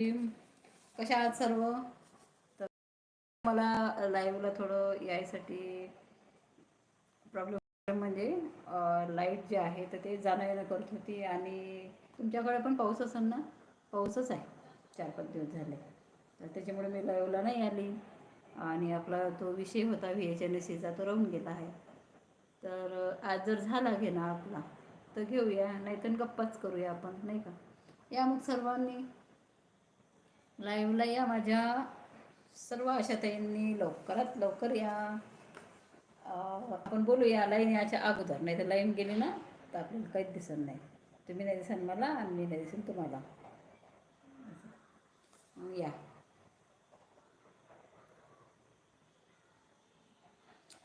कशा आहात सर्व? तर मला लाईव्हला थोडं यायसाठी प्रॉब्लेम म्हणजे लाइट जे आहे तर ते जाणं येणं करत होती आणि तुमच्याकडे पण पाऊस असेल ना? पाऊसच आहे. चार पाच दिवस झाले. तर त्याच्यामुळे मी लाईव्हला नाही आली. आणि आपला तो विषय होता व्ही एच एन एस सीचा तो राहून गेला आहे. तर आज जर झाला घेणं आपला तर घेऊया. नाहीतर गप्पाच करूया आपण नाही का? या मग सर्वांनी. लाईव्हला या माझ्या सर्व आशाताईंनी लवकरात लवकर या. आपण बोलूया लाईन याच्या अगोदर. नाही तर लाईन गेली ना तर आपल्याला काहीच दिसत नाही. तुम्ही नाही दिसाल मला आणि मी नाही दिसेन तुम्हाला. या.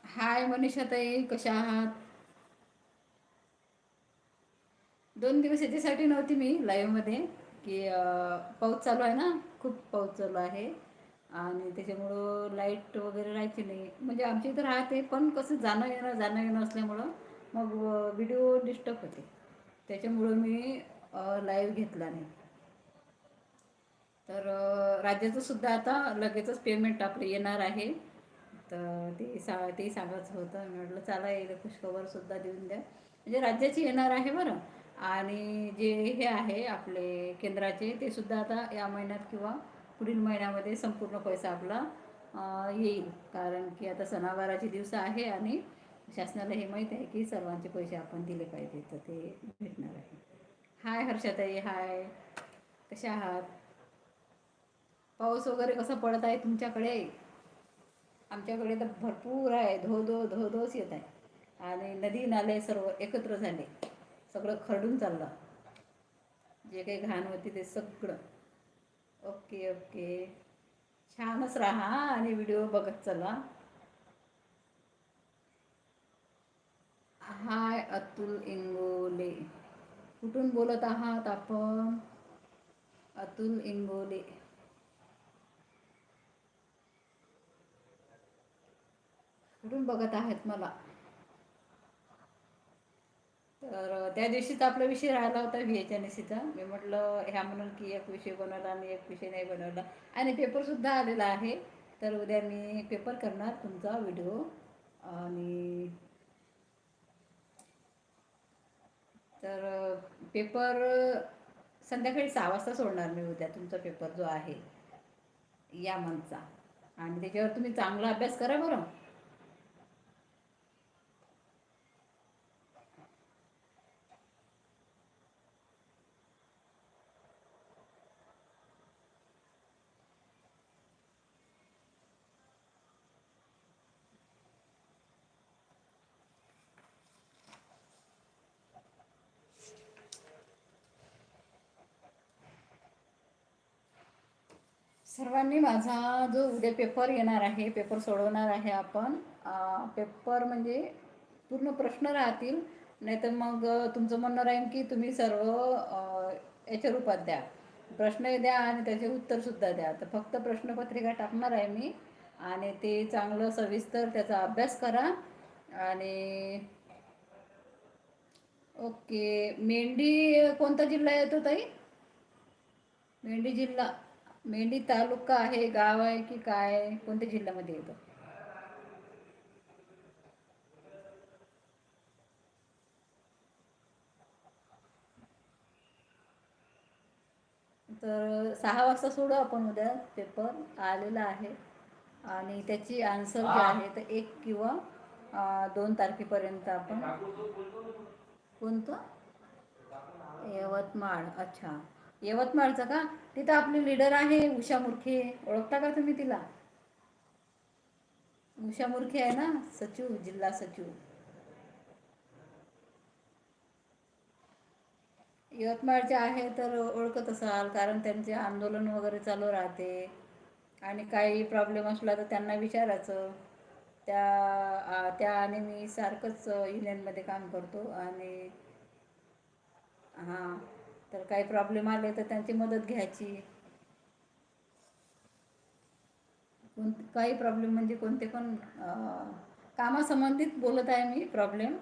हाय मनीषाताई कशा आहात? दोन दिवस याच्यासाठी नव्हती मी लाईव्हमध्ये की पाऊस चालू आहे ना? खूप पाऊस चालू आहे. आणि त्याच्यामुळं लाइट वगैरे राहायची नाही. म्हणजे आमच्या इथं राहते पण कसं जाणं येणं जाणं येणं असल्यामुळं मग व्हिडिओ डिस्टर्ब होते. त्याच्यामुळं मी लाईव्ह घेतला नाही. तर राज्याचं सुद्धा आता लगेचच पेमेंट आपलं येणार आहे. तर ते सा ते सांगायचं होतं. मी म्हटलं चला येईल खुशखबरसुद्धा देऊन द्या. म्हणजे राज्याची येणार आहे बरं. आणि जे हे आहे आपले केंद्राचे ते सुद्धा आता या महिन्यात किंवा पुढील महिन्यामध्ये संपूर्ण पैसा आपला येईल. कारण की आता सणावाराचे दिवस आहे आणि शासनाला हे माहीत आहे की सर्वांचे पैसे आपण दिले पाहिजे तर ते भेटणार आहे. हाय हर्षाताई हाय. कशा आहात? पाऊस वगैरे कसा पडत आहे तुमच्याकडे? आमच्याकडे तर भरपूर आहे. धो धो धो धोच येत आहे. आणि नदी नाले सर्व एकत्र झाले. सगळं खरडून चाललं. जे काही घाण होती ते सगळं. Okay okay. छानच राहा आणि व्हिडिओ बघत चला. हाय अतुल इंगोले. कुठून बोलत आहात आपण? अतुल इंगोले. कुठून बघत आहेत मला? तर त्या दिवशीच आपला विषय राहिला होता व्ही एच एन एस सीचा मी म्हटलं ह्या म्हणून की एक विषय बनवला आणि एक विषय नाही बनवला. आणि पेपरसुद्धा आलेला आहे. तर उद्या मी पेपर करणार तुमचा व्हिडिओ आणि तर पेपर संध्याकाळी सहा वाजता सोडणार मी उद्या. तुमचा पेपर जो आहे या मंथचा आणि त्याच्यावर तुम्ही चांगला अभ्यास करा बरं. सर्वांनी माझा जो उद्या पेपर येणार आहे पेपर सोडवणार आहे आपण पेपर म्हणजे पूर्ण प्रश्न राहतील नाहीतर मग तुमचं म्हणणं राहील की तुम्ही सर्व याच्या रूपात द्या. प्रश्न द्या आणि त्याचे उत्तरसुद्धा द्या. तर फक्त प्रश्नपत्रिका टाकणार आहे मी आणि ते चांगलं सविस्तर त्याचा अभ्यास करा आणि ओके. मेंढी कोणता जिल्हा येतो ताई? मेंढी जिल्हा. मेंढी तालुका आहे गाव आहे की काय? कोणत्या जिल्ह्यामध्ये येतं? तर सहा वाजता सोडू आपण उद्या. पेपर आलेला आहे. आणि त्याची आन्सर जे आहे तर एक किंवा दोन तारखेपर्यंत आपण कोणतं? यवतमाळ. अच्छा. यवतमाळचं का? तिथं आपली लीडर आहे उषा मुर्खे. ओळखता का तुम्ही तिला? उषा मुर्खे आहे ना? सचिव जिल्हा सचिव. यवतमाळचे आहे तर ओळखत असाल कारण त्यांचे आंदोलन वगैरे चालू राहते. आणि काही प्रॉब्लेम असला तर त्यांना विचारायचं. त्या त्या आणि मी सारखंच युनियनमध्ये काम करतो. आणि हां. तर काही प्रॉब्लेम आले तर त्यांची मदत घ्यायची. कोण काही प्रॉब्लेम म्हणजे कोणते पण कामासंबंधित बोलत आहे मी प्रॉब्लेम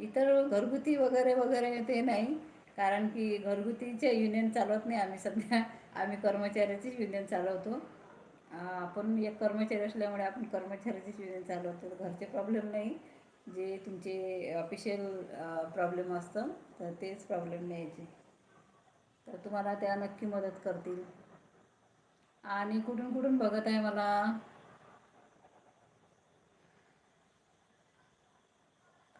इतर घरगुती वगैरे वगैरे ते नाही. कारण की घरगुतीचे युनियन चालवत नाही आम्ही सध्या. आम्ही कर्मचाऱ्याचीच युनियन चालवतो. आपण एक कर्मचारी असल्यामुळे आपण कर्मचाऱ्याचीच युनियन चालवतो. तर घरचे प्रॉब्लेम नाही. जे तुमचे ऑफिशियल प्रॉब्लेम असतं तर तेच प्रॉब्लेम नाही तर तुम्हाला त्या नक्की मदत करतील. आणि कुठून कुठून बघत आहे मला?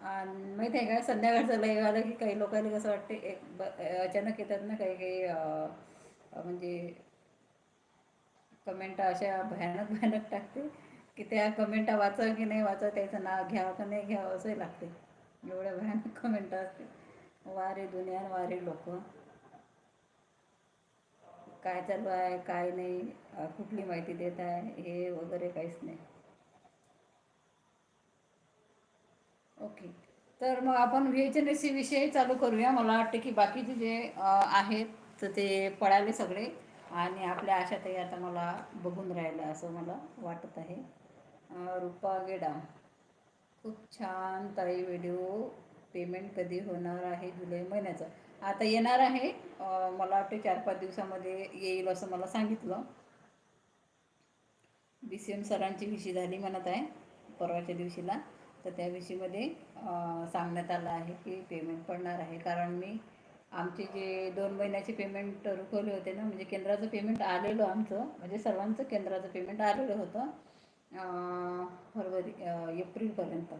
आणि माहिती आहे का संध्याकाळचं लाईव्ह आलं की काही लोकांना कसं वाटते एक ब अचानक येतात ना काही काही म्हणजे कमेंट अशा भयानक भयानक टाकते की त्या कमेंटा वाचा की नाही वाचा त्याचं नाव घ्यावं का नाही घ्यावं असंही लागते. एवढ्या भयानक कमेंट असते. वारे दुनिया वारे लोक. काय चालू आहे काय नाही कुठली माहिती देत आहे हे वगैरे काहीच नाही. ओके. तर मग आपण व्ही एच एस चालू करूया. मला वाटते की बाकीचे जे आहेत तर ते पळाले सगळे. आणि आपल्या आशातही आता मला बघून राहिलं असं मला वाटत आहे. रुपा रूपा गेडा. खूप छान ताई व्हिडिओ पेमेंट कधी होणार आहे जुलै महिन्याचं. आता येणार आहे. मला वाटते चार पाच दिवसामध्ये येईल असं मला सांगितलं. बी सी एम सरांची विशी झाली म्हणत आहे परवाच्या दिवशीला. तर त्या विषयीमध्ये सांगण्यात आलं आहे की पेमेंट पडणार आहे. कारण मी आमचे जे दोन महिन्याचे पेमेंट रुखवले होते ना म्हणजे केंद्राचं पेमेंट आलेलं आमचं म्हणजे सर्वांचं केंद्राचं पेमेंट आलेलं होतं फरवरी एप्रिलपर्यंत.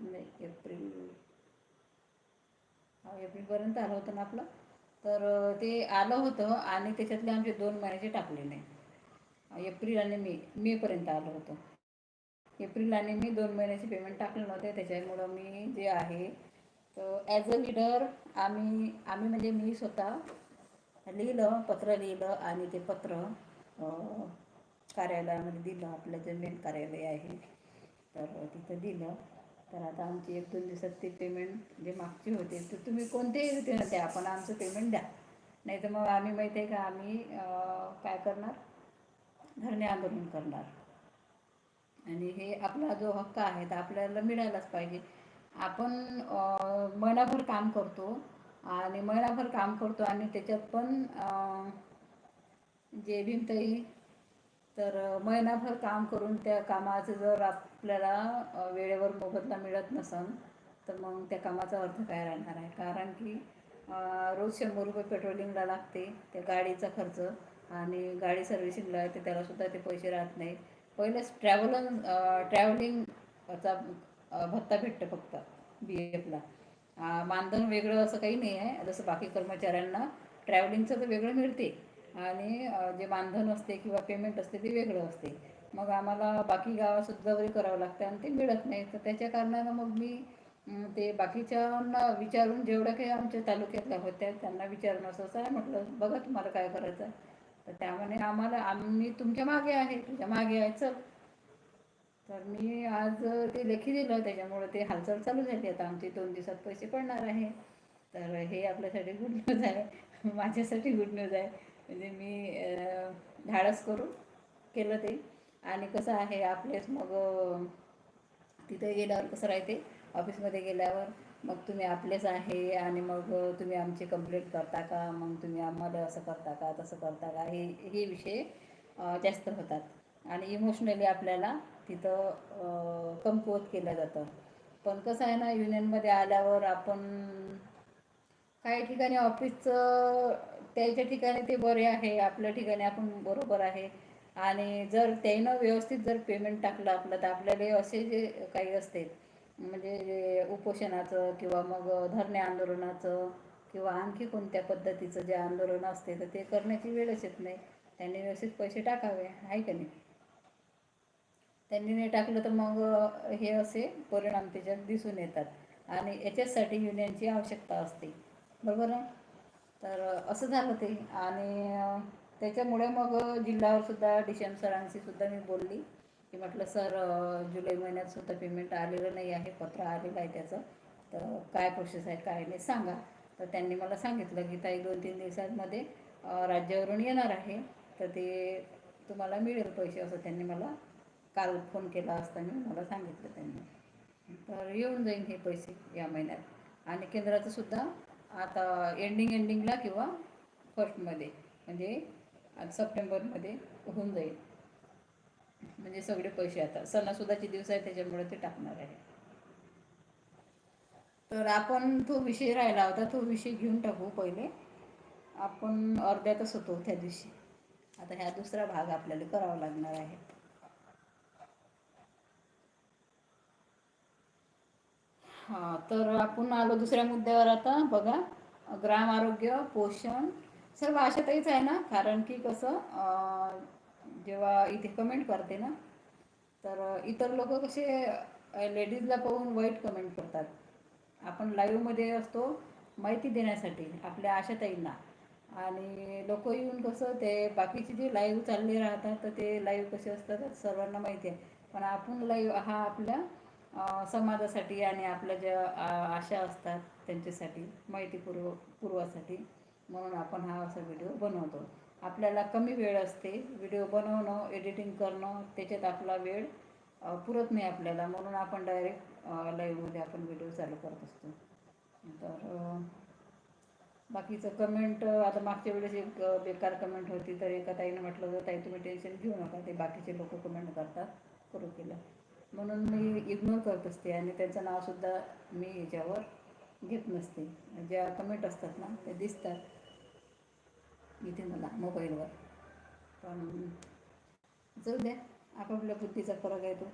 नाही एप्रिल एप्रिलपर्यंत आलं होतं ना आपलं. तर ते आलं होतं आणि त्याच्यातले आमचे दोन महिन्याचे टाकले नाही एप्रिल आणि मे मेपर्यंत आलं होतं. एप्रिल आणि मे दोन महिन्याचे पेमेंट टाकले नव्हते. त्याच्यामुळं मी जे आहे तर ॲज अ लीडर आम्ही आम्ही म्हणजे मी स्वतः लिहिलं पत्र लिहिलं आणि ते पत्र कार्यालयामध्ये दिलं. आपलं जे मेन कार्यालय आहे तर तिथं दिलं. तर आता आमची एक दोन दिवसात ते पेमेंट जे मागचे होते तर तुम्ही कोणतेही रीतीनं द्या पण आमचं पेमेंट द्या. नाही तर मग आम्ही माहिती आहे का आम्ही काय करणार? धरणे आंदोलन करणार. आणि हे आपला जो हक्क आहे तर आपल्याला मिळायलाच पाहिजे. आपण महिनाभर काम करतो आणि महिनाभर काम करतो आणि त्याच्यात पण जे भीमताई तर महिनाभर काम करून त्या कामाचं जर आपल्याला वेळेवर मोबदला मिळत नसन तर मग त्या कामाचा अर्थ काय राहणार आहे? कारण की रोज शंभर रुपये पेट्रोलिंगला लागते त्या गाडीचा खर्च आणि गाडी सर्व्हिसिंगला आहे तर त्यालासुद्धा ते पैसे राहत नाही. पहिलेच ट्रॅव्हलन ट्रॅव्हलिंगचा भत्ता भेटतं फक्त बी एफला मानधन वेगळं असं काही नाही आहे. जसं बाकी कर्मचाऱ्यांना ट्रॅव्हलिंगचं तर वेगळं मिळते. आणि जे मानधन असते किंवा पेमेंट असते ते वेगळं असते. मग आम्हाला बाकी गावासुद्धा वगैरे करावं लागतं आणि ते मिळत नाही. तर त्याच्या कारणानं मग मी ते बाकीच्यांना विचारून जेवढ्या काही आमच्या तालुक्यातल्या होत्या त्यांना विचारून असं असं आहे म्हटलं बघा तुम्हाला काय करायचं तर त्यामुळे आम्हाला आम्ही तुमच्या मागे आहे तुझ्या मागे आहे चल. तर मी आज ते लेखी दिलं त्याच्यामुळे ते हालचाल चालू झाली. आता आमचे दोन दिवसात पैसे पडणार आहे. तर हे आपल्यासाठी गुड न्यूज आहे. माझ्यासाठी गुड न्यूज आहे. म्हणजे मी धाडस करून केलं ते. आणि कसं आहे आपलेच मग तिथे गेल्यावर कसं राहते ऑफिसमध्ये गेल्यावर मग तुम्ही आपलेच आहे आणि मग तुम्ही आमची कंप्लेंट करता का? मग तुम्ही आम्हाला असं करता का? तसं करता का? हे हे विषय जास्त होतात. आणि इमोशनली आपल्याला तिथं कमकुवत केलं जातं. पण कसं आहे ना युनियनमध्ये आल्यावर आपण काही ठिकाणी ऑफिसचं त्याच्या ठिकाणी ते बरे आहे आपल्या ठिकाणी आपण बरोबर आहे. आणि जर त्यानं व्यवस्थित जर पेमेंट टाकलं आपलं तर आपल्याला असे जे काही असते म्हणजे जे उपोषणाचं किंवा मग धरणे आंदोलनाचं किंवा आणखी कोणत्या पद्धतीचं जे आंदोलन असते तर ते करण्याची वेळच येत नाही. त्यांनी व्यवस्थित पैसे टाकावे आहे का नाही? त्यांनी नाही टाकलं तर मग हे असे परिणाम त्याच्यात दिसून येतात. आणि याच्याचसाठी युनियनची आवश्यकता असते. बरोबर ना तर असं झालं ते. आणि त्याच्यामुळे मग जिल्ह्यावर सुद्धा डी सी एम सरांशी सुद्धा मी बोलली. की म्हटलं सर जुलै महिन्यात सुद्धा पेमेंट आलेलं नाही आहे पत्र आलेलं आहे त्याचं. तर काय प्रोसेस आहे काय नाही सांगा. तर त्यांनी मला सांगितलं की ताई दोन तीन दिवसांमध्ये राज्यावरून येणार आहे. तर ते तुम्हाला मिळेल पैसे असं त्यांनी मला काल फोन केला असताना मला सांगितलं त्यांनी. तर येऊन जाईन हे पैसे या महिन्यात. आणि केंद्राचं सुद्धा आता एंडिंग एंडिंगला किंवा फर्स्टमध्ये म्हणजे सप्टेंबरमध्ये होऊन जाईल. म्हणजे सगळे पैसे आता सणासुदाचे दिवस आहे त्याच्यामुळे ते टाकणार आहे. तर आपण तो विषय राहिला होता तो विषय घेऊन टाकू पहिले. आपण अर्ध्यातच होतो त्या दिवशी. आता ह्या दुसरा भाग आपल्याला करावा लागणार आहे. हां तर आपण आलो दुसऱ्या मुद्द्यावर आता बघा. ग्राम आरोग्य पोषण सर्व आशाताईच आहे ना? कारण की कसं जेव्हा इथे कमेंट करते ना तर इतर लोक कसे लेडीजला पाहून वाईट कमेंट करतात. आपण लाईव्हमध्ये असतो माहिती देण्यासाठी आपल्या आशाताईंना आणि लोक येऊन कसं ते बाकीचे जे लाईव्ह चालले राहतात तर ते लाईव्ह कसे असतात सर्वांना माहिती आहे. पण आपण लाईव्ह हा आपल्या समाजासाठी आणि आपल्या ज्या आ- आशा असतात त्यांच्यासाठी माहितीपूर्व पूर्वासाठी म्हणून आपण हा असा व्हिडिओ बनवतो. आपल्याला कमी वेळ असते व्हिडिओ बनवणं एडिटिंग करणं त्याच्यात आपला वेळ पुरत नाही आपल्याला म्हणून आपण डायरेक्ट लाईव्हमध्ये आपण व्हिडिओ चालू करत असतो. तर बाकीचं कमेंट आता मागच्या वेळेस एक बेकार कमेंट होती तर एका ताईनं म्हटलं होतं ताई तुम्ही टेन्शन घेऊ नका ते बाकीचे लोक कमेंट करतात. करू केलं. म्हणून मी इग्नोर करत असते आणि त्यांचं नावसुद्धा मी याच्यावर घेत नसते. ज्या कमेंट असतात ना ते दिसतात. इथे मला मोबाईलवर पण जाऊ द्या आपापल्या बुद्धीचा फरक आहे तो.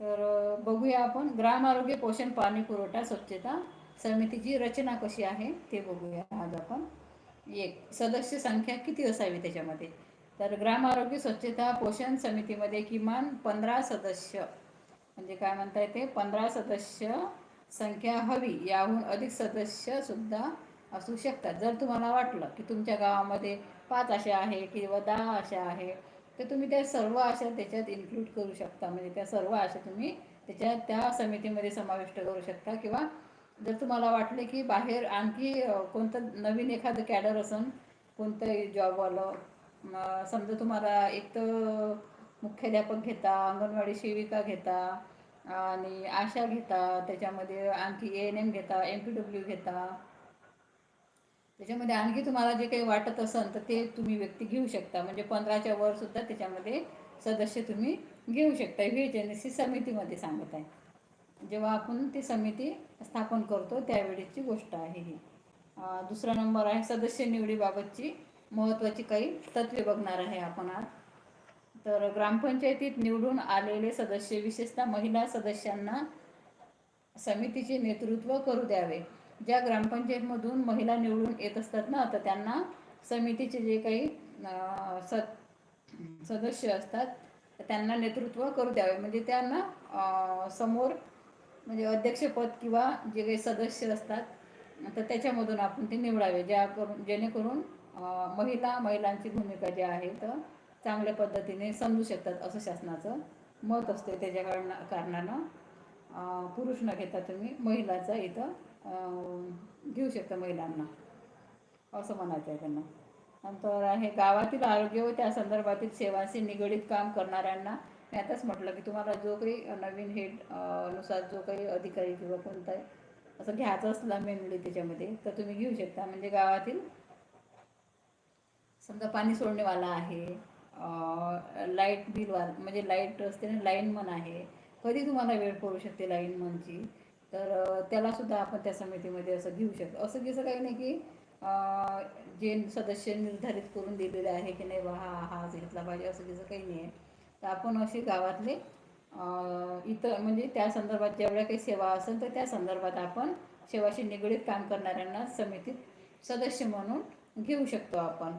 तर बघूया आपण. ग्राम आरोग्य पोषण पाणी पुरवठा स्वच्छता समितीची रचना कशी आहे ते बघूया आज आपण. एक सदस्य संख्या किती असावी त्याच्यामध्ये? तर ग्राम आरोग्य स्वच्छता पोषण समितीमध्ये किमान पंधरा सदस्य म्हणजे काय म्हणता येते? पंधरा सदस्य संख्या हवी याहून अधिक सदस्य सुद्धा असू शकतात. जर तुम्हाला वाटलं की तुमच्या गावामध्ये पाच अशा आहे किंवा दहा अशा आहे तर तुम्ही त्या सर्व आशा त्याच्यात इन्क्लूड करू शकता. म्हणजे त्या सर्व आशा तुम्ही त्याच्यात त्या समितीमध्ये समाविष्ट करू शकता. किंवा जर तुम्हाला वाटले की बाहेर आणखी कोणतं नवीन एखादं कॅडर असन कोणतंही जॉबवालं समजा तुम्हाला एक तर मुख्याध्यापक घेता अंगणवाडी सेविका घेता आणि आशा घेता त्याच्यामध्ये आणखी ए एन एम घेता एम पी डब्ल्यू घेता. त्याच्यामध्ये आणखी तुम्हाला जे काही वाटत असेल तर ते तुम्ही व्यक्ती घेऊ शकता. म्हणजे पंधराच्या वर सुद्धा त्याच्यामध्ये सदस्य तुम्ही घेऊ शकता. ही एजन्सी समितीमध्ये सांगत आहे. जेव्हा आपण ती समिती स्थापन करतो त्यावेळेची गोष्ट आहे ही. दुसरा नंबर आहे सदस्य निवडीबाबतची. महत्त्वाची काही तत्वे बघणार आहे आपण आज. तर ग्रामपंचायतीत निवडून आलेले सदस्य विशेषतः महिला सदस्यांना समितीचे नेतृत्व करू द्यावे. ज्या ग्रामपंचायतमधून महिला निवडून येत असतात ना तर त्यांना समितीचे जे काही सद सदस्य असतात तर त्यांना नेतृत्व करू द्यावे. म्हणजे त्यांना समोर म्हणजे अध्यक्षपद किंवा जे काही सदस्य असतात तर त्याच्यामधून आपण ते निवडावे. ज्या करून जेणेकरून महिला महिलांची भूमिका जी आहे तर चांगल्या पद्धतीने समजू शकतात असं शासनाचं मत असते त्याच्या कारण कारणानं. पुरुष न घेता तुम्ही महिलाचा इथं घेऊ शकता महिलांना असं म्हणायचं आहे त्यांना. नंतर आहे गावातील आरोग्य व त्या संदर्भातील सेवांशी निगडीत काम करणाऱ्यांना मी आताच म्हटलं की तुम्हाला जो काही नवीन हेडनुसार जो काही अधिकारी किंवा कोणताही असं घ्यायचं असलं मेनली त्याच्यामध्ये तर तुम्ही घेऊ शकता. म्हणजे गावातील समजा पाणी सोडणेवाला आहे लाइट बिलवाल म्हणजे लाइट असते ना लाईनमन आहे कधी तुम्हाला वेळ पडू शकते लाईनमनची तर त्यालासुद्धा आपण त्या समितीमध्ये असं घेऊ शकतो. असं कसं काही नाही की जे सदस्य निर्धारित करून दिलेले आहे की नाही बा हा हाच घेतला पाहिजे असं कसं काही नाही आहे. तर आपण असे गावातले इतर म्हणजे त्या संदर्भात जेवढ्या काही सेवा असेल तर त्या संदर्भात आपण सेवाशी निगडीत काम करणाऱ्यांना समितीत सदस्य म्हणून घेऊ शकतो आपण.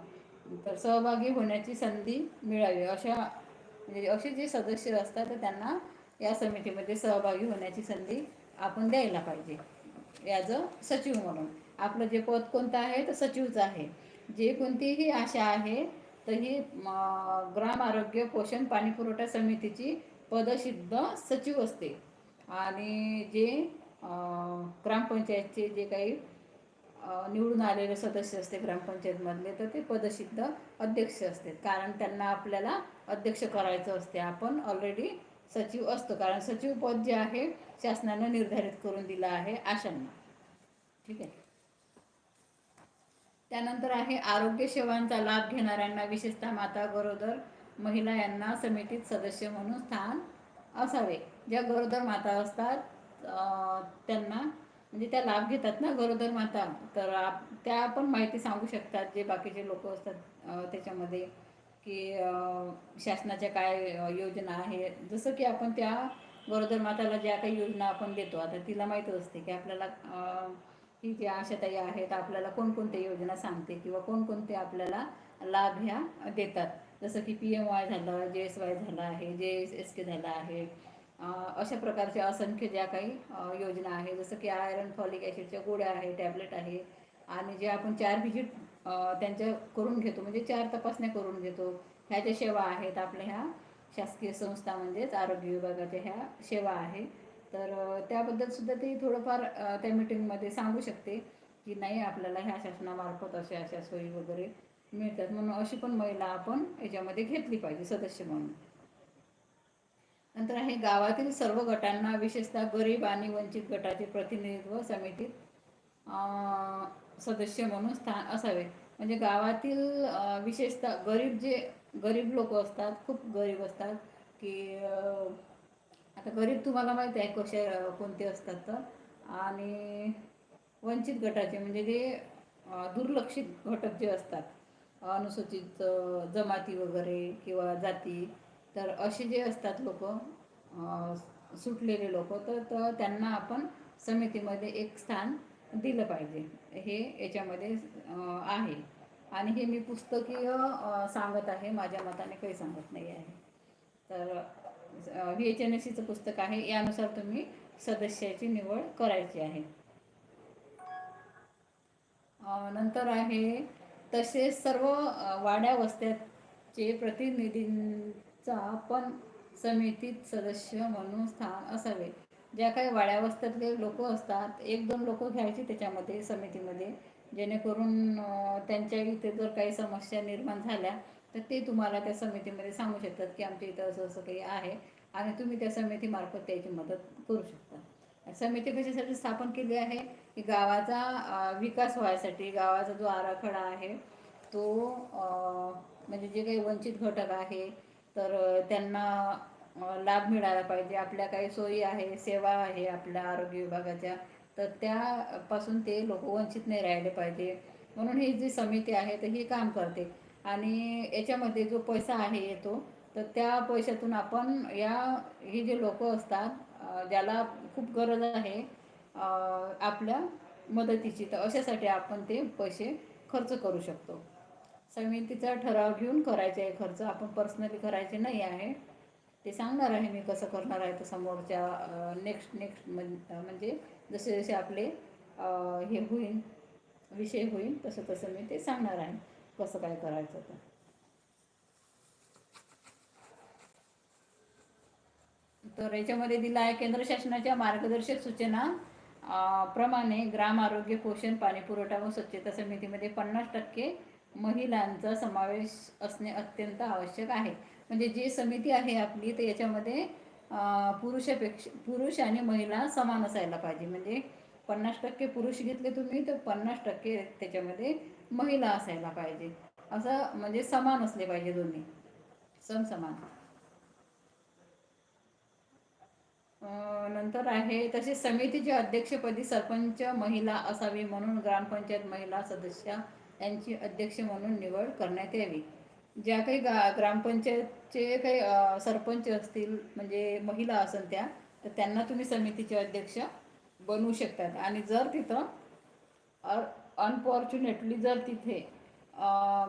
तर सहभागी होण्याची संधी मिळावी. अशा म्हणजे असे जे सदस्य असतात तर त्यांना या समितीमध्ये सहभागी होण्याची संधी आपण द्यायला पाहिजे. ॲज अ सचिव म्हणून. आपलं जे पद कोणतं आहे तर सचिवचं आहे. जे कोणतीही आशा आहे तर ही ग्राम आरोग्य पोषण पाणी पुरवठा समितीची पदसिद्ध सचिव असते. आणि जे ग्रामपंचायतचे जे काही निवडून आलेले सदस्य असते ग्रामपंचायतमधले तर ते पदसिद्ध अध्यक्ष असते. कारण त्यांना आपल्याला अध्यक्ष करायचं असते. आपण ऑलरेडी सचिव असतो. कारण सचिव पद जे आहे शासनानं निर्धारित करून दिलं आहे आशांना. ठीक आहे? त्यानंतर आहे आरोग्य सेवांचा लाभ घेणाऱ्यांना विशेषतः माता गरोदर महिला यांना समितीत सदस्य म्हणून स्थान असावे. ज्या गरोदर माता असतात त्यांना म्हणजे त्या लाभ घेतात ना गरोदर माता. तर आप त्या पण माहिती सांगू शकतात जे बाकीचे लोक असतात त्याच्यामध्ये की शासनाच्या काय योजना आहे. जसं की आपण त्या गरोदर माताला ज्या काही योजना आपण देतो आता तिला माहीतच असते की आपल्याला ही जी आशाताई आहेत आपल्याला कोणकोणत्या योजना सांगते किंवा कोणकोणते आपल्याला लाभ ह्या देतात. जसं की पी एम वाय झालं जे एस वाय झालं आहे जे एस एस के झालं आहे अशा प्रकारच्या असंख्य ज्या काही योजना आहे जसं की आयरन फॉलिक ॲसिडच्या गोळ्या आहे टॅबलेट आहे आणि जे आपण चार व्हिजिट त्यांच्या करून घेतो म्हणजे चार तपासण्या करून घेतो. ह्या ज्या सेवा आहेत आपल्या ह्या शासकीय संस्था म्हणजेच आरोग्य विभागाच्या ह्या सेवा आहे. तर त्याबद्दल सुद्धा ते थोडंफार त्या मीटिंगमध्ये सांगू शकते की नाही आपल्याला ह्या शासनामार्फत अशा अशा सोयी वगैरे मिळतात म्हणून अशी पण महिला आपण याच्यामध्ये घेतली पाहिजे सदस्य म्हणून. नंतर आहे गावातील सर्व गटांना विशेषतः गरीब आणि वंचित गटाचे प्रतिनिधित्व समितीत सदस्य म्हणून स्थान असावे. म्हणजे गावातील विशेषतः गरीब जे गरीब लोक असतात खूप गरीब असतात की आता गरीब तुम्हाला माहिती आहे कसे कोणते असतात तर. आणि वंचित गटाचे म्हणजे जे दुर्लक्षित घटक जे असतात अनुसूचित जमाती वगैरे किंवा जाती तर असे जे असतात लोक सुटलेले लोक तर तर त्यांना आपण समितीमध्ये एक स्थान दिलं पाहिजे. हे याच्यामध्ये आहे. आणि हे मी पुस्तकीय सांगत आहे. माझ्या मताने काही सांगत नाही आहे. तर व्ही एच एन एस सीचं पुस्तक आहे. यानुसार तुम्ही सदस्याची निवड करायची आहे. नंतर आहे तसेच सर्व वाड्या वस्त्याचे प्रतिनिधीं पण समितीत सदस्य म्हणून स्थान असावे. ज्या काही वाड्यावस्त्र्यातले लोक असतात एक दोन लोक घ्यायचे त्याच्यामध्ये समितीमध्ये. जेणेकरून त्यांच्या इथे जर काही समस्या निर्माण झाल्या तर ते तुम्हाला त्या समितीमध्ये सांगू शकतात की आमच्या इथं असं असं काही आहे आणि तुम्ही त्या समितीमार्फत त्याची मदत करू शकता. समिती कशासाठी स्थापन केली आहे? की गावाचा विकास व्हायसाठी. गावाचा जो आराखडा आहे तो म्हणजे जे काही वंचित घटक आहे तर त्यांना लाभ मिळाला पाहिजे. आपल्या काही सोयी आहे सेवा आहे आपल्या आरोग्य विभागाच्या तर त्यापासून ते लोक वंचित नाही राहिले पाहिजे. म्हणून ही जी समिती आहे तर ही काम करते. आणि याच्यामध्ये जो पैसा आहे येतो तर त्या पैशातून आपण या ही जे लोक असतात ज्याला खूप गरज आहे आपल्या मदतीची तर अशासाठी आपण ते पैसे खर्च करू शकतो. समितीचा ठराव घेऊन करायचे आहे खर्च. आपण पर्सनली करायचे नाही आहे. ते सांगणार आहे मी कसं करणार आहे. तर समोरच्या नेक्स्ट नेक्स्ट म्हणजे जसे जसे आपले हे होईल विषय होईल तसं तसं मी ते सांगणार आहे. कसं काय करायचं तर तर याच्यामध्ये दिला आहे केंद्र शासनाच्या मार्गदर्शक सूचना प्रमाणे ग्राम आरोग्य पोषण पाणी पुरवठा व स्वच्छता समितीमध्ये पन्नास टक्के महिलांचा समावेश असणे अत्यंत आवश्यक आहे. म्हणजे जी समिती आहे आपली तर याच्यामध्ये पुरुषापेक्षा पुरुष आणि महिला समान असायला पाहिजे. म्हणजे पन्नास टक्के पुरुष घेतले तुम्ही तर पन्नास टक्के त्याच्यामध्ये महिला असायला पाहिजे. असं म्हणजे समान असले पाहिजे दोन्ही. समसमान नंतर आहे तसेच समितीच्या अध्यक्षपदी सरपंच महिला असावी म्हणून ग्रामपंचायत महिला सदस्या यांची अध्यक्ष म्हणून निवड करण्यात यावी. ज्या काही गा ग्रामपंचायतचे काही सरपंच असतील म्हणजे महिला असेल त्या तर त्यांना तुम्ही समितीचे अध्यक्ष बनवू शकतात. आणि जर तिथं अनफॉर्च्युनेटली जर तिथे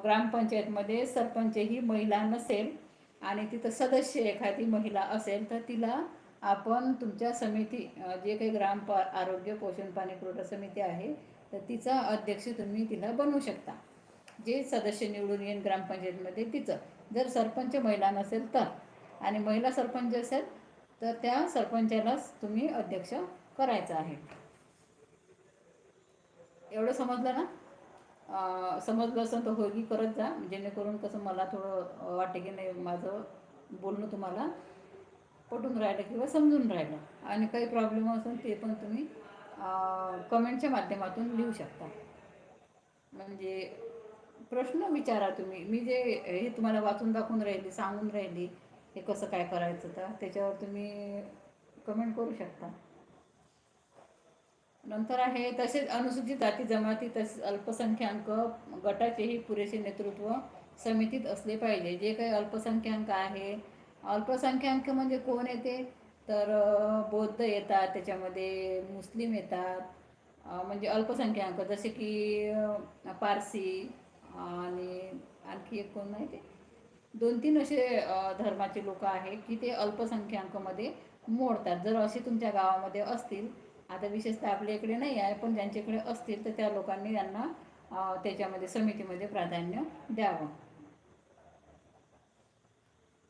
ग्रामपंचायतमध्ये सरपंच ही महिला नसेल आणि तिथं सदस्य एखादी महिला असेल तर तिला आपण तुमच्या समिती जे काही ग्राम प आरोग्य पोषण पाणी पुरवठा समिती आहे तर तिचा अध्यक्ष तुम्ही तिला बनवू शकता. जे सदस्य निवडून येईन ग्रामपंचायतीमध्ये तिचं. जर सरपंच महिला नसेल तर. आणि महिला सरपंच असेल तर त्या सरपंचालाच तुम्ही अध्यक्ष करायचं आहे. एवढं समजलं ना? समजलं असं तर होगी करत जा. जेणेकरून कसं मला थोडं वाटते वाटे की नाही माझं बोलणं तुम्हाला पटून राहिलं किंवा समजून राहिलं. आणि काही प्रॉब्लेम असेल ते पण तुम्ही कमेंटच्या माध्यमातून लिहू शकता. म्हणजे प्रश्न विचारा तुम्ही. मी जे हे तुम्हाला वाचून दाखवून राहिली सांगून राहिली हे कसं काय करायचं तर त्याच्यावर तुम्ही कमेंट करू शकता. नंतर आहे तसेच अनुसूचित जाती जमाती तसेच अल्पसंख्याक गटाचेही पुरेसे नेतृत्व समितीत असले पाहिजे. जे काही अल्पसंख्याक आहे अल्पसंख्याक म्हणजे कोण येते तर बौद्ध येतात त्याच्यामध्ये मुस्लिम येतात म्हणजे अल्पसंख्याक जसे की पारसी आणि आणखी एक कोण नाही ते दोन तीन असे धर्माचे लोक आहे की ते अल्पसंख्याकामध्ये मोडतात. जर असे तुमच्या गावामध्ये असतील आता विशेषतः आपल्या इकडे नाही आहे पण ज्यांच्याकडे असतील तर त्या लोकांनी त्यांना त्याच्यामध्ये समितीमध्ये प्राधान्य द्यावं.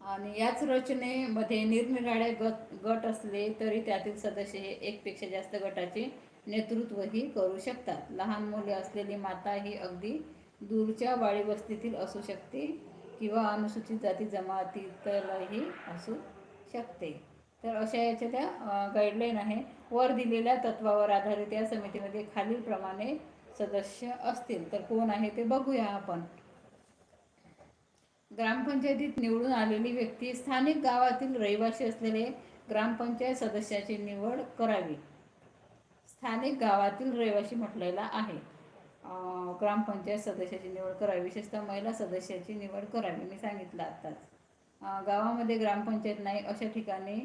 आणि याच रचनेमध्ये निरनिराळे गट गट असले तरी त्यातील सदस्य हे एकपेक्षा जास्त गटाचे नेतृत्वही करू शकतात. लहान मुले असलेली माता ही अगदी दूरच्या बाळीवस्तीतील असू शकते किंवा अनुसूचित जाती जमातीतलंही असू शकते. तर अशा याच्या त्या गाईडलाईन आहे. वर दिलेल्या तत्वावर आधारित या समितीमध्ये खालीलप्रमाणे सदस्य असतील. तर कोण आहे ते बघूया आपण. ग्रामपंचायतीत निवडून आलेली व्यक्ती स्थानिक गावातील रहिवासी असलेले ग्रामपंचायत सदस्याची निवड करावी. स्थानिक गावातील रहिवासी म्हटलेला आहे. ग्रामपंचायत सदस्याची निवड करावी. विशेषतः महिला सदस्याची निवड करावी. मी सांगितलं आत्ताच. गावामध्ये ग्रामपंचायत नाही अशा ठिकाणी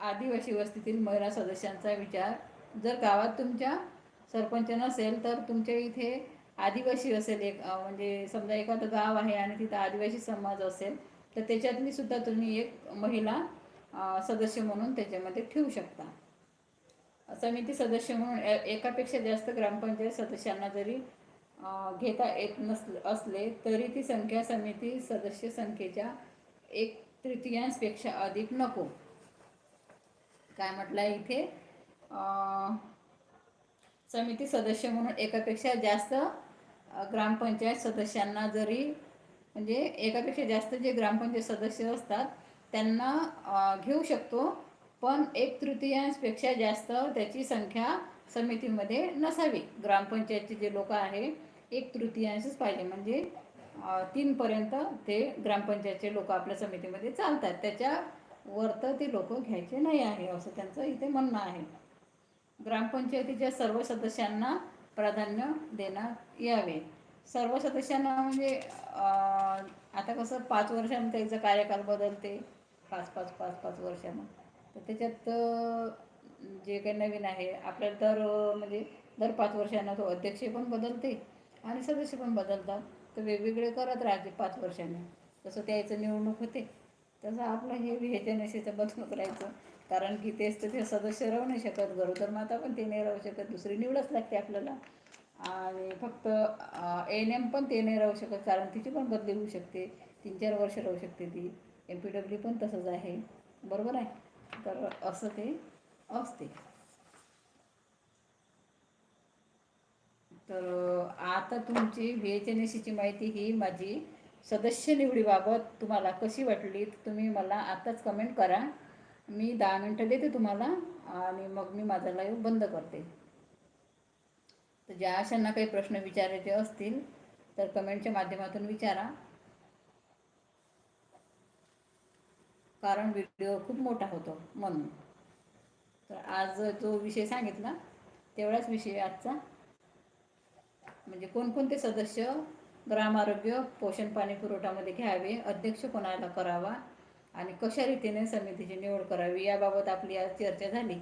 आदिवासी वस्तीतील महिला सदस्यांचा विचार. जर गावात तुमच्या सरपंच नसेल तर तुमच्या इथे आदिवासी असेल एक म्हणजे समजा एखादं गाव आहे आणि तिथं आदिवासी समाज असेल तर त्याच्यातली सुद्धा तुम्ही एक महिला सदस्य म्हणून त्याच्यामध्ये ठेवू शकता. समिती सदस्य म्हणून एकापेक्षा जास्त ग्रामपंचायत सदस्यांना जरी घेता येत नसले असले तरी ती संख्या समिती सदस्य संख्येच्या एक तृतीयांशपेक्षा अधिक नको. काय म्हटलं आहे इथे समिती सदस्य म्हणून एकापेक्षा जास्त ग्रामपंचायत सदस्यांना जरी म्हणजे एकापेक्षा जास्त जे ग्रामपंचायत सदस्य असतात त्यांना घेऊ शकतो पण एक तृतीयांशपेक्षा जास्त त्याची संख्या समितीमध्ये नसावी. ग्रामपंचायतचे जे लोक आहे एक तृतीयांशच पाहिजे. म्हणजे तीनपर्यंत ते ग्रामपंचायतचे लोक आपल्या समितीमध्ये चालतात. त्याच्या तर ते लोक घ्यायचे नाही आहे असं त्यांचं इथे म्हणणं आहे. ग्रामपंचायतीच्या सर्व सदस्यांना प्राधान्य देण्यात यावे. सर्व सदस्यांना म्हणजे आता कसं पाच वर्षानं त्याचा कार्यकाल बदलते. पाच पाच पाच पाच वर्षानं. तर त्याच्यात जे काही नवीन आहे आपल्याला तर म्हणजे दर पाच वर्षांना तो अध्यक्ष पण बदलते आणि सदस्य पण बदलतात. तर वेगवेगळे करत राहते पाच वर्षांनी. तसं त्याचं निवडणूक होते तसं आपलं हे ह्याच्या नशेचं बदलून राहायचं. कारण की तेच तर ते सदस्य राहू नाही शकत गरोदर माता पण ते नाही राहू शकत. दुसरी निवडच लागते आपल्याला. आणि फक्त एन एम पण ते नाही राहू शकत कारण तिची पण बदली होऊ शकते. तीन चार वर्ष राहू शकते ती. एम पी डब्ल्यू पण तसंच आहे. बरोबर आहे? तर असं ते असते. तर आता तुमची व्ही एच एन एस सीची माहिती ही माझी सदस्य निवडीबाबत तुम्हाला कशी वाटली तुम्ही मला आत्ताच कमेंट करा. मी दहा मिनटं देते तुम्हाला आणि मग मी माझा लाईव्ह बंद करते. तर ज्या अशांना काही प्रश्न विचारायचे असतील तर कमेंटच्या माध्यमातून विचारा. कारण व्हिडिओ खूप मोठा होतो म्हणून. तर आज जो विषय सांगितला तेवढाच विषय आजचा. म्हणजे कोणकोणते सदस्य ग्रामआरोग्य पोषण पाणी पुरवठामध्ये घ्यावे अध्यक्ष कोणाला करावा आणि कशा रीतीने समितीची निवड करावी याबाबत आपली आज चर्चा झाली.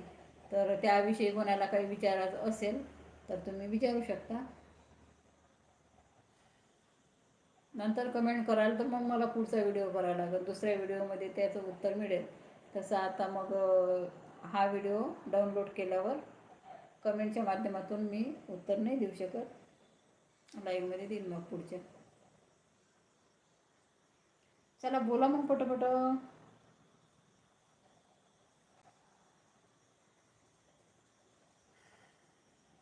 तर त्याविषयी कोणाला काही विचारायचं असेल तर तुम्ही विचारू शकता. नंतर कमेंट कराल तर मग मला पुढचा व्हिडिओ करावा लागेल. दुसऱ्या व्हिडिओमध्ये त्याचं उत्तर मिळेल. तसं आता मग हा व्हिडिओ डाउनलोड केल्यावर कमेंटच्या माध्यमातून मी उत्तर नाही देऊ शकत. लाईव्हमध्ये देईन मग पुढच्या. चला बोला मग पटपट.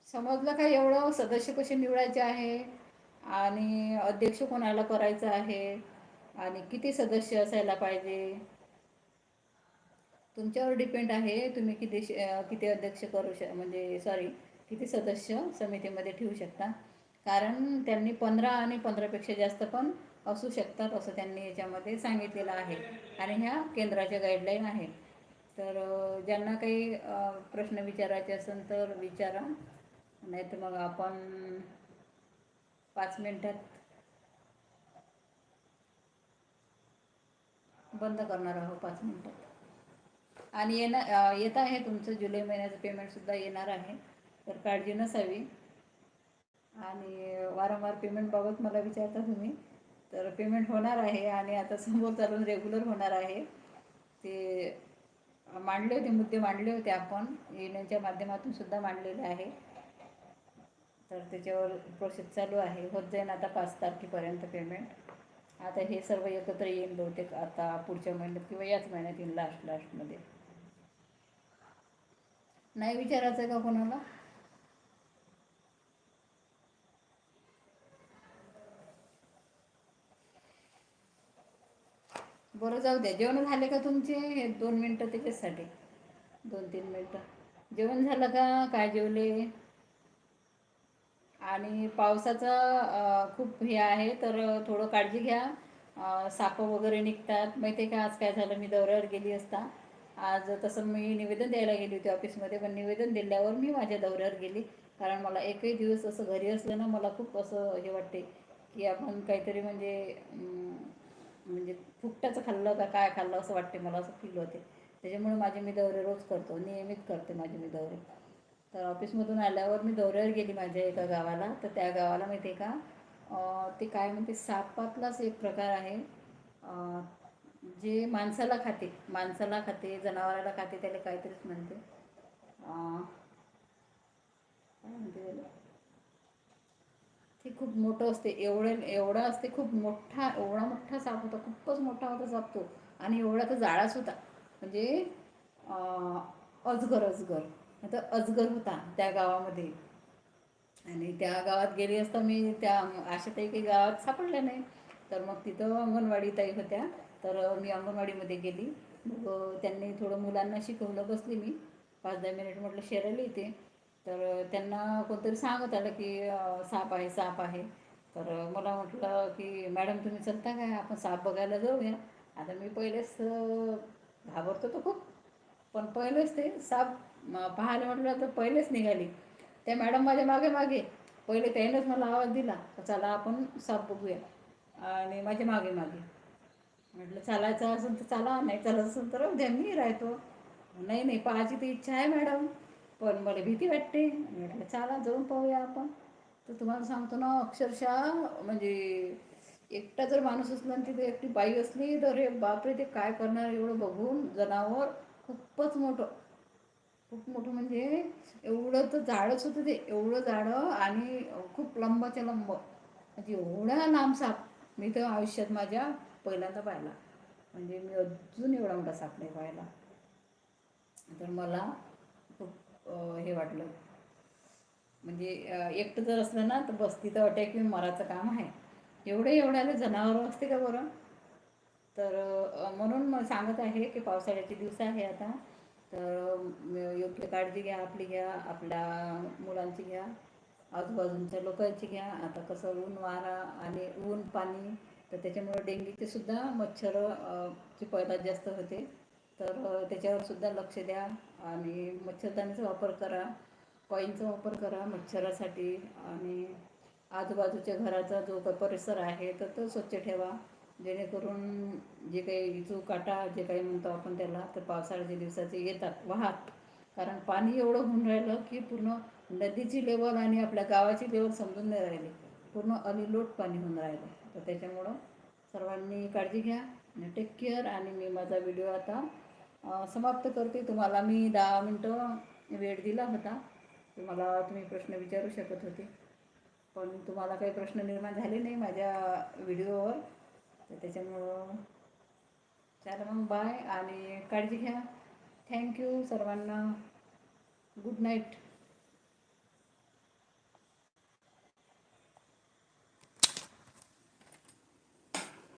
समजलं का एवढं? सदस्य कसे निवडायचे आहे? आणि अध्यक्ष कोणाला करायचं आहे? आणि किती सदस्य असायला पाहिजे? तुमच्यावर डिपेंड आहे तुम्ही किती किती अध्यक्ष करू श म्हणजे सॉरी किती सदस्य समितीमध्ये ठेवू शकता? कारण त्यांनी पंधरा आणि पंधरापेक्षा जास्त पण असू शकतात असं त्यांनी याच्यामध्ये सांगितलेलं आहे. आणि ह्या केंद्राच्या गाईडलाईन आहेत. तर ज्यांना काही प्रश्न विचारायचे असेल तर विचारा. नाही तर मग आपण पाच मिनटात बंद करणार आहोत पाच मिनटात. आणि येणार येत आहे तुमचं जुलै महिन्याचं पेमेंटसुद्धा येणार आहे. तर काळजी नसावी. आणि वारंवार पेमेंटबाबत मला विचारता तुम्ही. तर पेमेंट होणार आहे आणि आता समोर चालून रेग्युलर होणार आहे. ते मांडले होते मुद्दे मांडले होते आपण. येण्याच्या माध्यमातून सुद्धा मांडलेले आहे. तर त्याच्यावर प्रोसेस चालू आहे. होत जाईन आता पाच तारखेपर्यंत पेमेंट आता हे सर्व एकत्र येईल बहुतेक आता पुढच्या महिन्यात किंवा याच महिन्यात येईल लास्ट लास्टमध्ये नाही विचारायचं आहे का कोणाला? बरं जाऊ द्या. जेवण झाले का तुमचे? हे दोन मिनटं त्याच्यासाठी. दोन तीन मिनटं. जेवण झालं का? काय जेवले? आणि पावसाचं खूप हे आहे तर थोडं काळजी घ्या. सापं वगैरे निघतात. माहिती आहे का? आज काय झालं? मी दौऱ्यावर गेली असता. आज तसं मी निवेदन द्यायला गेली होती ऑफिसमध्ये पण निवेदन दिल्यावर मी माझ्या दौऱ्यावर गेली. कारण मला एकही दिवस असं घरी असलं ना मला खूप असं हे वाटते की आपण काहीतरी म्हणजे म्हणजे फुकटाचं खाल्लं का काय खाल्लं असं वाटते मला असं फील होते त्याच्यामुळे माझे मी दौरे रोज करतो नियमित करते माझे मी दौरे. तर ऑफिसमधून आल्यावर मी दौऱ्यावर गेली माझ्या एका गावाला. तर त्या गावाला माहिती आहे का ते काय म्हणते सापातलाच एक प्रकार आहे. जे माणसाला खाते माणसाला खाते जनावराला खाते त्याला काहीतरीच म्हणते. काय म्हणते त्याला? ते खूप मोठं असते. एवढं एवढा असते खूप मोठा एवढा मोठा साप होता खूपच मोठा होता साप तो. आणि एवढा तर जाळाच होता म्हणजे अजगर अजगर. आता अजगर होता त्या गावामध्ये. आणि त्या गावात गेली असता मी त्या अशा ताई काही गावात सापडल्या नाही. तर मग तिथं अंगणवाडी ताई होत्या. तर मी अंगणवाडीमध्ये गेली. मग त्यांनी थोडं मुलांना शिकवलं बसली मी. पाच दहा मिनिट म्हटलं शेरायला येते तर त्यांना कोणतरी सांगत आलं की साप आहे साप आहे. तर मला म्हटलं की मॅडम तुम्ही चलता काय आपण साप बघायला जाऊया. आता मी पहिलेच घाबरतो तर खूप. पण पहिलेच ते साप पाहायला म्हटलं तर पहिलेच निघाली. त्या मॅडम माझ्या मागे मागे. पहिले त्यानेच मला आवाज दिला चला आपण साप बघूया. आणि माझ्या मागे मागे. म्हटलं चालायचं असेल तर चला नाही चालत असेल तर उद्या मी राहतो. नाही नाही पाहायची तर इच्छा आहे मॅडम. पण मला भीती वाटते. म्हटलं चला जाऊन पाहूया आपण. तर तुम्हाला सांगतो ना अक्षरशः म्हणजे एकटा जर माणूस असला आणि तिथे एकटी बाई असली तर हे बापरे ते काय करणार एवढं बघून जनावर खूपच मोठं. खूप मोठं म्हणजे एवढं तर झाडच होतं ते एवढं झाडं आणि खूप लंबाच्या लंब. म्हणजे एवढा लांब साप मी तर आयुष्यात माझ्या पहिल्यांदा पाहिला. म्हणजे मी अजून एवढा मोठा साप नाही पाहिला. तर मला हे वाटलं. म्हणजे एकटं जर असलं ना तर बस तिथं अटॅक येऊन मराचं काम आहे. एवढे एवढ्याला जनावरं असते का बरं? तर म्हणून मग सांगत आहे की पावसाळ्याचे दिवस आहे आता. तर योग्य काळजी घ्या आपली घ्या आपल्या मुलांची घ्या आजूबाजूंच्या लोकांची घ्या. आता कसं ऊन वारा आणि ऊन पाणी तर त्याच्यामुळे डेंग्यूचे सुद्धा मच्छर ची पैदास जास्त होते. तर त्याच्यावर सुद्धा लक्ष द्या आणि मच्छरदाणीचा वापर करा कॉईनचा वापर करा मच्छरासाठी आणि आजूबाजूच्या घराचा जो काही परिसर आहे तर तो स्वच्छ ठेवा. जेणेकरून जे काही इचू काटा जे काही म्हणतो आपण त्याला तर पावसाळ्याच्या दिवसाचे येतात वाहत. कारण पाणी एवढं होऊन राहिलं की पूर्ण नदीची लेवल आणि आपल्या गावाची लेवल समजून नाही राहिली. पूर्ण अलिलोट पाणी होऊन राहिलं. तर त्याच्यामुळं सर्वांनी काळजी घ्या टेक केअर आणि मी माझा व्हिडिओ आता समाप्त करते. तुम्हाला मी दहा मिनटं वेळ दिला होता. तुम्हाला तुम्ही प्रश्न विचारू शकत होते. पण तुम्हाला काही प्रश्न निर्माण झाले नाही माझ्या व्हिडिओवर. तर त्याच्यामुळं चला मग बाय आणि काळजी घ्या. थँक्यू सर्वांना. Good night